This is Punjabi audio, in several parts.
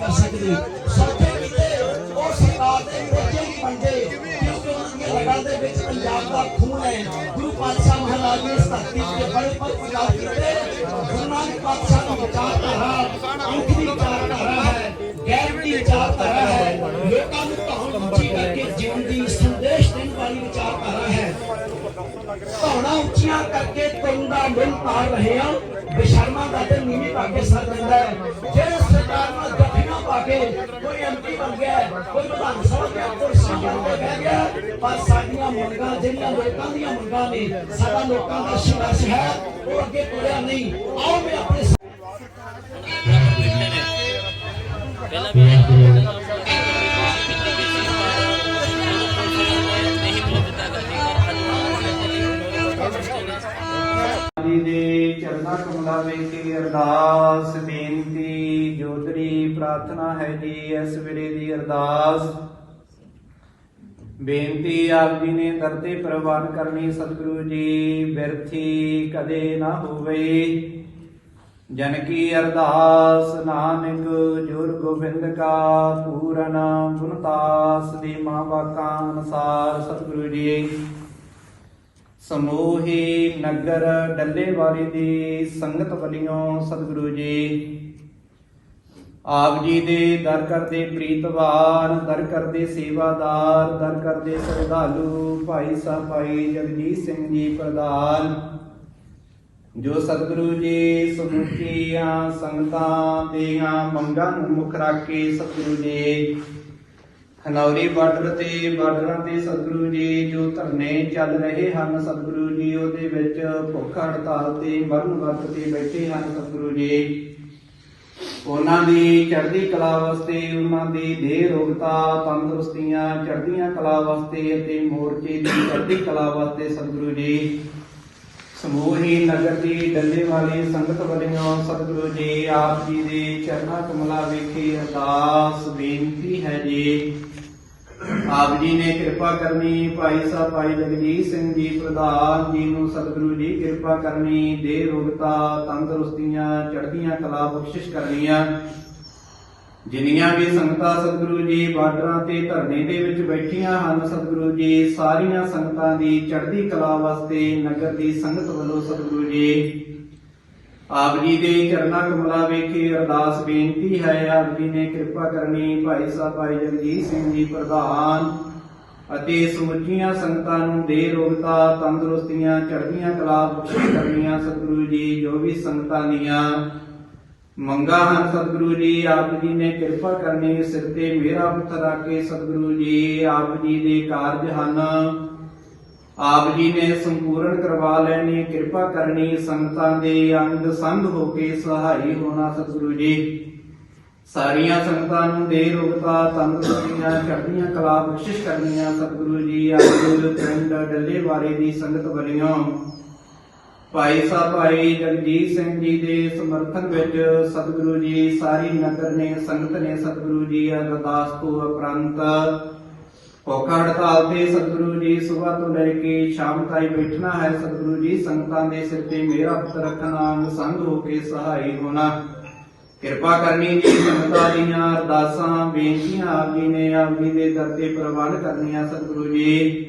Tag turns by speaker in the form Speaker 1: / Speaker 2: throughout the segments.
Speaker 1: ਕਰ ਸਕਦੇ। ਸੌਖੇ ਕੀਤੇ ਉਹ ਸਰਕਾਰ ਦੇ ਰੋਜੇ ਨਹੀਂ ਬਣਦੇ ਕਿਉਂਕਿ ਉਹਨਾਂ ਦੀਆਂ ਦੇ ਵਿੱਚ ਪੰਜਾਬ ਦਾ ਖੂਨ ਹੈ। ਗੁਰੂ ਪਾਤਸ਼ਾਹ ਮਹਾਰਾਜ ਨੇ ਇਸ ਧਰਤੀ ਤੇ ਬੜੇ ਪਰ ਪੰਜਾਬ ਕੀਤੇ। ਗੁਰੂ ਨਾਨਕ ਪਾਤਸ਼ਾਹ ਦੀ ਵਿਚਾਰਧਾਰਾ ਅੰਖ ਦੀ ਵਿਚਾਰਧਾਰਾ ਹੈ। ਗੈਰ ਦੀ ਵਿਚਾਰਧਾਰਾ ਹੈ। ਲੋਕਾਂ ਨੂੰ ਧੌਣ ਉੱਚੀ ਕਰਕੇ ਜੀਵਨ ਦੀ ਸੰਦੇਸ਼ ਦੇਣ ਵਾਲੀ ਵਿਚਾਰਧਾਰਾ ਹੈ। ਧੌਣਾ ਉੱਚੀਆਂ ਕਰਕੇ ਤੁਰਨ ਦਾ ਮਿਲ ਪਾਰ ਰਹੇ ਆ ਬੇਸ਼ਰਮਾਂ ਦਾ ਤੇ ਨੀਵੀਂ ਪਾ ਸਰ ਦਿੰਦਾ ਹੈ। ਜਿਹੜੇ ਸਰਕਾਰ ਨਾਲ ਪਾ ਕੇ ਕੋਈ ਐਮਪੀ ਬਣ ਗਿਆ ਕੋਈ ਵਿਧਾਨ ਸਭਾ ਦੇ ਕੁਰਸੀ ਬਣ ਕੇ ਬਹਿ ਗਿਆ ਪਰ ਸਾਡੀਆਂ ਮੰਗਾਂ ਜਿਹੜੀਆਂ ਲੋਕਾਂ ਦੀਆਂ ਮੰਗਾਂ ਨੇ, ਸਾਡਾ ਲੋਕਾਂ ਦਾ ਸੰਘਰਸ਼ ਹੈ, ਉਹ ਅੱਗੇ ਤੁਰਿਆ ਨਹੀਂ। ਆਓ ਮੈਂ ਆਪਣੇ
Speaker 2: ਪਹਿਲਾਂ ਵੀ
Speaker 3: ਚਰਨਾਂ ਕਮਲਾਂ ਵਿੱਚ ਅਰਦਾਸ, ਬੇਨਤੀ, ਜੋਤਰੀ, ਪ੍ਰਾਰਥਨਾ ਹੈ ਜੀ, ਇਸ ਵੇਲੇ ਦੀ ਅਰਦਾਸ। ਬੇਨਤੀ ਆਪ ਜੀ ਨੇ ਦਰਤੇ ਪ੍ਰਵਾਨ ਕਰਨੀ, ਸਤਿਗੁਰੂ ਜੀ ਬਿਰਥੀ ਕਦੇ ਨਾ ਹੋਵੇ। ਜਨ ਕੀ ਅਰਦਾਸ, ਨਾਨਕ, ਜੁਰ ਗੋਬਿੰਦ ਕਾ, ਪੂਰਨ ਗੁਣਤਾਸ ਦੀ ਮਾਂ ਬਾਕਾਂ ਅਨਸਾਰ, ਸਤਿਗੁਰੂ ਜੀ। ਸਮੂਹੀ ਨਗਰ ਡੱਲੇਵਾਰੀ ਦੀ ਸੰਗਤ ਵੱਲੋਂ ਸਤਿਗੁਰੂ ਜੀ, ਆਪ ਜੀ ਦੇ ਦਰ ਕਰਦੇ ਪ੍ਰੀਤਵਾਨ ਦਰ ਕਰਦੇ ਸੇਵਾਦਾਰ, ਦਰ ਕਰਦੇ ਸਰਦਾਲੂ ਭਾਈ ਸਾਹਿਬ, ਭਾਈ ਜਗਜੀਤ ਸਿੰਘ ਜੀ ਪ੍ਰਧਾਨ, ਜੋ ਸਤਿਗੁਰੂ ਜੀ ਸਮੁੱਚੀਆਂ ਸੰਗਤਾਂ ਦੀਆਂ ਮੰਗਾਂ ਨੂੰ ਮੁੱਖ ਰੱਖ ਕੇ ਸਤਿਗੁਰੂ ਜੀ ਖਨੌਰੀ ਬਾਰਡਰ ਤੇ, ਬਾਰਡਰਾਂ ਤੇ ਸਤਿਗੁਰੂ ਜੀ ਜੋ ਧਰਨੇ ਚੱਲ ਰਹੇ ਹਨ, ਸਤਿਗੁਰੂ ਜੀ ਉਹਦੇ ਵਿੱਚ ਭੁੱਖ ਹੜਤਾਲ ਤੇ, ਮਰਨ ਵਰਤ ਤੇ ਬੈਠੇ ਹਨ ਸਤਿਗੁਰੂ ਜੀ। ਉਹਨਾਂ ਦੀ ਚੜ੍ਹਦੀ ਕਲਾ ਵਾਸਤੇ, ਉਹਨਾਂ ਦੀ ਦੇਹ ਰੋਗਤਾ, ਤੰਦਰੁਸਤੀਆਂ, ਚੜ੍ਹਦੀਆਂ ਕਲਾ ਵਾਸਤੇ ਅਤੇ ਮੋਰਚੇ ਦੀ ਚੜ੍ਹਦੀ ਕਲਾ ਵਾਸਤੇ ਸਤਿਗੁਰੂ ਜੀ ਸਮੂਹੀ ਨਗਰ ਦੀ ਡੱਲੇ ਵਾਲੀ ਸੰਗਤ ਵੱਲੋਂ ਸਤਿਗੁਰੂ ਜੀ ਆਪ ਜੀ ਦੇ ਚਰਨਾਂ ਕਮਲਾ ਵਿਖੇ ਅਰਦਾਸ ਬੇਨਤੀ ਹੈ ਜੀ। ਆਪ ਜੀ ਨੇ ਕਿਰਪਾ ਕਰਨੀ, ਭਾਈ ਸਾਹਿਬ ਭਾਈ ਜਗਜੀਤ ਸਿੰਘ ਜੀ ਪ੍ਰਧਾਨ ਜੀ ਨੂੰ ਸਤਿਗੁਰੂ ਜੀ ਕਿਰਪਾ ਕਰਨੀ ਦੇ ਰੋਗਤਾ, ਤੰਦਰੁਸਤੀਆਂ, ਚੜ੍ਹਦੀਆਂ ਕਲਾ ਬਖਸ਼ਿਸ਼ ਕਰਨੀਆਂ। ਜਿੰਨੀਆਂ ਵੀ ਸੰਗਤਾਂ ਸਤਿਗੁਰੂ ਜੀ ਬਾਰਡਰਾਂ ਤੇ ਧਰਨੇ ਦੇ ਵਿੱਚ ਬੈਠੀਆਂ ਹਨ ਸਤਿਗੁਰੂ ਜੀ, ਸਾਰੀਆਂ ਸੰਗਤਾਂ ਦੀ ਚੜ੍ਹਦੀ ਕਲਾ ਵਾਸਤੇ ਨਗਰ ਦੀ ਸੰਗਤ ਵੱਲੋਂ ਸਤਿਗੁਰੂ ਜੀ, ਆਪ ਜੀ ਦੇ ਚਰਨਾਂ ਕਮਲਾਂ ਵਿਖੇ ਅਰਦਾਸ ਬੇਨਤੀ ਹੈ, ਆਪ ਜੀ ਨੇ ਕਿਰਪਾ ਕਰਨੀ ਭਾਈ ਸਾਹਿਬ, ਭਾਈ ਜਗਜੀਤ ਸਿੰਘ ਜੀ ਪ੍ਰਧਾਨ ਅਤੇ ਸਮੁੱਚੀਆਂ ਸੰਗਤਾਂ ਨੂੰ ਦੇ ਰੋਗਤਾ, ਤੰਦਰੁਸਤੀਆਂ, ਚੜ੍ਹਦੀਆਂ ਕਲਾ ਬਖਸ਼ਿਸ਼ ਕਰਨੀਆਂ ਸਤਿਗੁਰੂ ਜੀ, ਜੋ ਵੀ ਸੰਗਤਾਂ ਦੀਆਂ ਮੰਗਾ ਹਨ ਸਤਿਗੁਰੂ ਜੀ, ਆਪ ਜੀ ਨੇ ਕਿਰਪਾ ਕਰਨੀ ਸਿਰ ਤੇ ਮੇਰਾ ਪੁੱਤਰ ਆ ਕੇ ਸਤਿਗੁਰੂ ਜੀ, ਆਪ ਜੀ ਦੇ ਕਾਰਜ ਹਨ। ਆਪ ਜੀ ਨੇ ਸੰਪੂਰਨ ਕਰਵਾ ਲੈਣੀ, ਕਿਰਪਾ ਕਰਨੀ, ਸੰਗਤਾਂ ਦੇ ਅੰਗ ਸੰਗ ਹੋ ਕੇ ਸਹਾਈ ਹੋਣਾ ਸਤਿਗੁਰੂ ਜੀ। ਸਾਰੀਆਂ ਸੰਗਤਾਂ ਨੂੰ ਦੇ ਰੋਗਤਾ ਤੰਦਰੁਸਤੀਆਂ ਚੜ੍ਹਦੀਆਂ ਕਲਾ ਬਖਸ਼ਿਸ਼ ਕਰਨੀਆਂ ਸਤਿਗੁਰੂ ਜੀ ਅੱਜ ਪਿੰਡ ਡੱਲੇਵਾਰੇ ਦੀ ਸੰਗਤ ਵੱਲੋਂ। ਭਾਈ ਸਾਹਿਬ ਭਾਈ ਜਗਜੀਤ ਸਿੰਘ ਜੀ ਦੇ ਸਮਰਥਨ ਵਿੱਚ ਸਤਿਗੁਰੂ ਜੀ, ਸਾਰੀ ਨਗਰ ਨੇ, ਸੰਗਤ ਨੇ ਸਤਿਗੁਰੂ ਜੀ ਅਰਦਾਸ ਤੋਂ ਉਪਰੰਤ ਭੁੱਖ ਹੜਤਾਲ ਤੇ ਸਤਿਗੁਰੂ ਜੀ ਸਵੇਰ ਤੋਂ ਲੈ ਕੇ ਸ਼ਾਮ ਤਾਈਂ ਬੈਠਣਾ ਹੈ। ਸਤਿਗੁਰੂ ਜੀ, ਸੰਗਤਾਂ ਦੇ ਸਿਰ ਤੇ ਮੇਰਾ ਪੁੱਤ ਰੱਖਣਾ ਅੰਗ ਸੰਗ ਹੋ ਕੇ ਸਹਾਈ ਹੋਣਾ। ਕਿਰਪਾ ਕਰਨੀ ਜੀ ਸੰਗਤਾਂ ਦੀਆਂ ਅਰਦਾਸਾਂ, ਬੇਨਤੀਆਂ ਆਪ ਜੀ ਨੇ ਆਪ ਜੀ ਦੇ ਦਰ ਤੇ ਪ੍ਰਵਾਨ ਕਰਨੀਆਂ ਸਤਿਗੁਰੂ ਜੀ।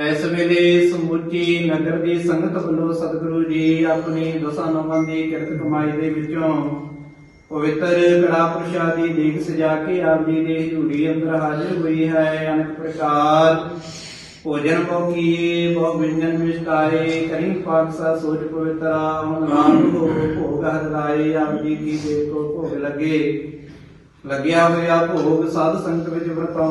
Speaker 3: ਇਸ ਵੇਲੇ ਸਮੁੱਚੀ ਨਗਰ ਦੀ ਸੰਗਤ ਵੱਲੋਂ ਸਤਿਗੁਰੂ ਜੀ ਆਪਣੀ ਦਸਾਂ ਨੌਵਾਂ ਦੀ ਕਿਰਤ ਕਮਾਈ ਦੇ ਵਿੱਚੋਂ ਪਵਿੱਤਰ ਕੜਾ ਪ੍ਰਸ਼ਾਦੀ ਦੇਗ ਸਜਾ ਕੇ ਆਪ ਜੀ ਦੇ ਹਜ਼ੂਰੀ ਅੰਦਰ ਹਾਜ਼ਰ ਹੋਈ ਹੈ। ਅਨੇਕ ਪ੍ਰਕਾਰ ਭੋਜਨ ਭੋਗੀ ਬਹੁ ਵਿੰਜਨ ਵਿਸਤਾਰੇ ਕਰੀ ਪਾਕਸਾ ਸੋਚ ਪਵਿੱਤਰਾ, ਹੁਣ ਨਾਮ ਹੋ ਭੋਗ ਹਰਾਏ ਆਪ ਜੀ ਕੀ ਦੇ ਕੋ ਭੋਗ ਲੱਗੇ। ਲੱਗਿਆ ਹੋਇਆ ਭੋਗ ਸਾਧ ਸੰਗਤ ਵਿੱਚ ਵਰਤਾਉ